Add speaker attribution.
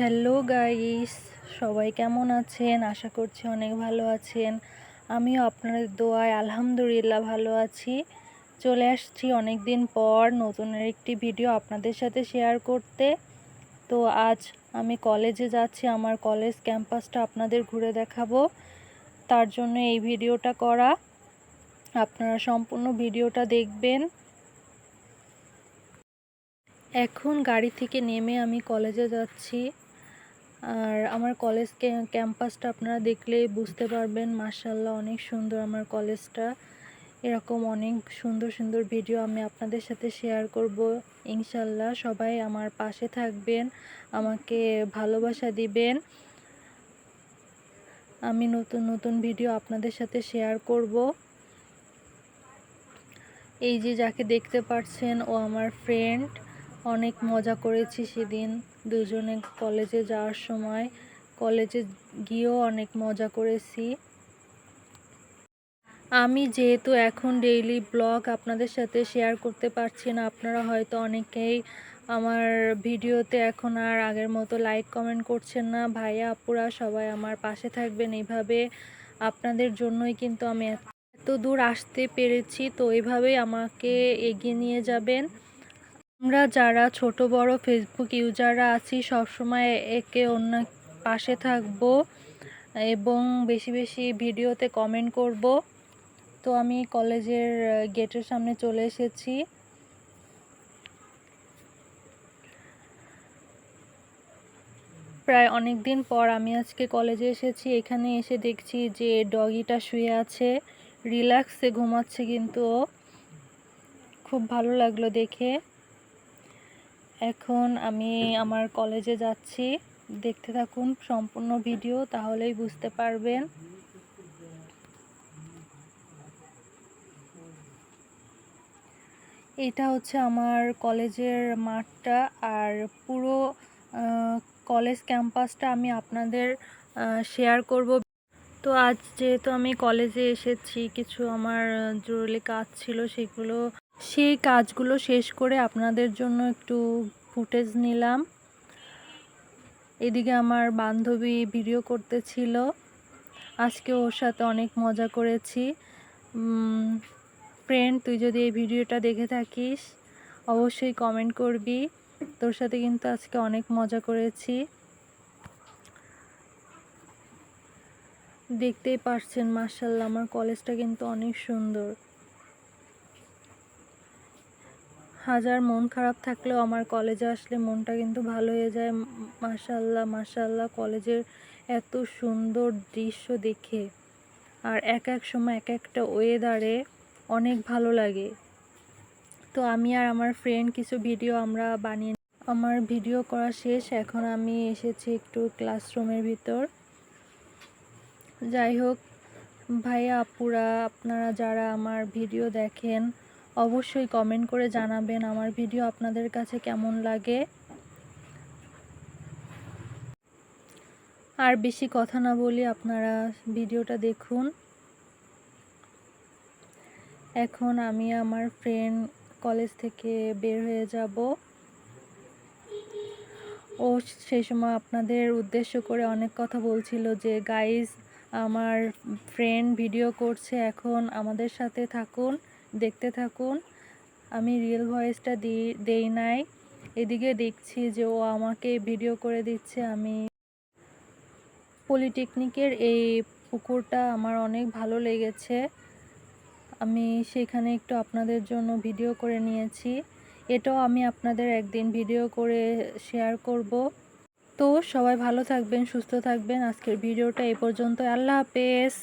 Speaker 1: Hello guys, সবাই কেমন আছেন? আশা করছি অনেক ভালো আছেন। আমিও আপনাদের দোয়ায় আলহামদুলিল্লাহ ভালো আছি। চলে আসছি অনেক দিন পর নতুন একটি ভিডিও আপনাদের সাথে শেয়ার করতে। তো আজ আমি কলেজে যাচ্ছি, আমার কলেজ ক্যাম্পাসটা আপনাদের ঘুরে দেখাবো। তার জন্য এই ভিডিওটা করা। আপনারা সম্পূর্ণ ভিডিওটা দেখবেন। এখন গাড়ি থেকে নেমে আমি কলেজে যাচ্ছি। আর আমার কলেজ ক্যাম্পাসটা আপনারা দেখলেই বুঝতে পারবেন মার্শাল্লাহ অনেক সুন্দর আমার কলেজটা এরকম অনেক সুন্দর সুন্দর ভিডিও আমি আপনাদের সাথে শেয়ার করব। ইনশাল্লাহ সবাই আমার পাশে থাকবেন, আমাকে ভালোবাসা দিবেন। আমি নতুন নতুন ভিডিও আপনাদের সাথে শেয়ার করব। এই যে যাকে দেখতে পাচ্ছেন ও আমার ফ্রেন্ড অনেক মজা করেছি সেদিন। দুজনে কলেজে যাওয়ার সময়। কলেজে গিয়েও অনেক মজা করেছি। আমি যেহেতু এখন ডেইলি ব্লগ আপনাদের সাথে শেয়ার করতে পারছি না, আপনারা হয়তো অনেকেই আমার ভিডিওতে এখন আর আগের মতো লাইক কমেন্ট করছেন না। ভাইয়া, আপুরা সবাই আমার পাশে থাকবেন এইভাবে। আপনাদের জন্যই কিন্তু আমি এত দূর আসতে পেরেছি, তো এইভাবেই আমাকে এগিয়ে নিয়ে যাবেন। আমরা যারা ছোট, বড় ফেসবুক ইউজাররা আছি, সবসময় একে অন্য পাশে থাকব এবং বেশি বেশি ভিডিওতে কমেন্ট করব। তো আমি কলেজের গেটের সামনে চলে এসেছি। প্রায় অনেক দিন পর আমি আজকে কলেজে এসেছি। এখানে এসে দেখছি যে ডগিটা শুয়ে আছে। রিল্যাক্সে ঘুমাচ্ছে কিন্তু খুব ভালো লাগল দেখে। এখন আমি আমার কলেজে যাচ্ছি। দেখতে থাকুন সম্পূর্ণ ভিডিও, তাহলেই বুঝতে পারবেন। এটা হচ্ছে আমার কলেজের মাঠটা, আর পুরো কলেজ ক্যাম্পাসটা আমি আপনাদের শেয়ার করব। তো আজ যেহেতু আমি কলেজে এসেছি, কিছু আমার জরুরি কাজ ছিল, সেগুলো সেই কাজগুলো শেষ করে আপনাদের জন্য একটু ফুটেজ নিলাম। এদিকে আমার বান্ধবী ভিডিও করতেছিল। আজকে ওর সাথে অনেক মজা করেছি। ফ্রেন্ড তুই যদি এই ভিডিওটা দেখে থাকিস, অবশ্যই কমেন্ট করবি। তোর সাথে কিন্তু আজকে অনেক মজা করেছি। দেখতেই পারছেন মার্শাল্লাহ আমার কলেজটা কিন্তু অনেক সুন্দর। হাজার মন খারাপ থাকলেও আমার কলেজে আসলে মনটা কিন্তু ভালো হয়ে যায়। মার্শাল্লাহ মার্শাল্লাহ কলেজের এত সুন্দর দৃশ্য দেখে। আর এক এক সময় এক একটা ওয়েদারে অনেক ভালো লাগে। তো আমি আর আমার ফ্রেন্ড কিছু ভিডিও আমরা বানিয়ে আমার ভিডিও করা শেষ, এখন আমি এসেছি একটু ক্লাসরুমের ভিতর। যাই হোক, ভাইয়া, আপুরা, আপনারা যারা আমার ভিডিও দেখেন অবশ্যই কমেন্ট করে জানাবেন আমার ভিডিও আপনাদের কাছে কেমন লাগে। আর বেশি কথা না বলি আপনারা ভিডিওটা দেখুন। এখন আমি আমার ফ্রেন্ড কলেজ থেকে বের হয়ে যাব। ও সেই সময় আপনাদের উদ্দেশ্য করে অনেক কথা বলছিল যে গাইজ আমার ফ্রেন্ড ভিডিও করছে, এখন আমাদের সাথে থাকুন। দেখতে থাকুন। আমি রিয়েল ভয়েসটা দিই দেই নাই। এদিকে দেখছি যে ও আমাকে ভিডিও করে দিচ্ছে। আমি পলিটেকনিকের এই পুকুরটা আমার অনেক ভালো লেগেছে। আমি সেখানে একটু আপনাদের জন্য ভিডিও করে নিয়েছি। এটাও আমি আপনাদের একদিন ভিডিও করে শেয়ার করব। তো সবাই ভালো থাকবেন, সুস্থ থাকবেন। আজকের ভিডিওটা এই পর্যন্ত। আল্লাহ হাফেজ।